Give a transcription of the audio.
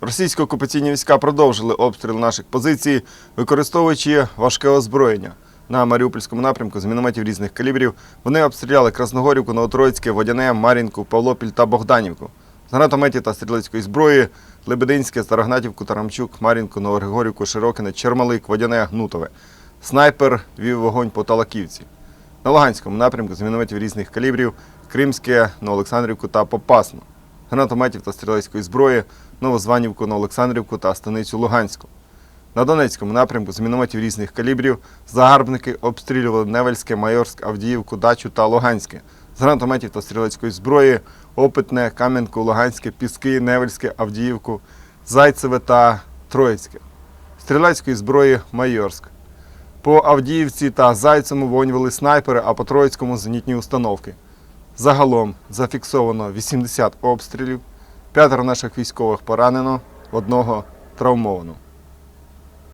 Російсько-окупаційні війська продовжили обстріл наших позицій, використовуючи важке озброєння. На Маріупольському напрямку з мінометів різних калібрів вони обстріляли Красногорівку, Новотроїцьке, Водяне, Мар'їнку, Павлопіль та Богданівку. З гранатометів та стрілецької зброї Лебединське, Старогнатівку, Тарамчук, Мар'їнку, Новогригорівку, Широкине, Чермалик, Водяне, Гнутове. Снайпер вів вогонь по Талаківці. На Луганському напрямку з мінометів різних калібрів Кримське, Новоолександрівку та Попасну. Гранатометів та стрілецької зброї Новозванівку, Новоолександрівку та Станицю Луганську. На Донецькому напрямку з мінометів різних калібрів загарбники обстрілювали Невельське, Майорськ, Авдіївку, Дачу та Луганське. З гранатометів та стрілецької зброї Опитне, Кам'янку, Луганське, Піски, Невельське, Авдіївку, Зайцеве та Троїцьке. Стрілецької зброї Майорськ. По Авдіївці та Зайцевому вогонь вели снайпери, а по Троїцькому зенітні установки. Загалом зафіксовано 80 обстрілів, п'ятеро наших військових поранено, одного травмовано.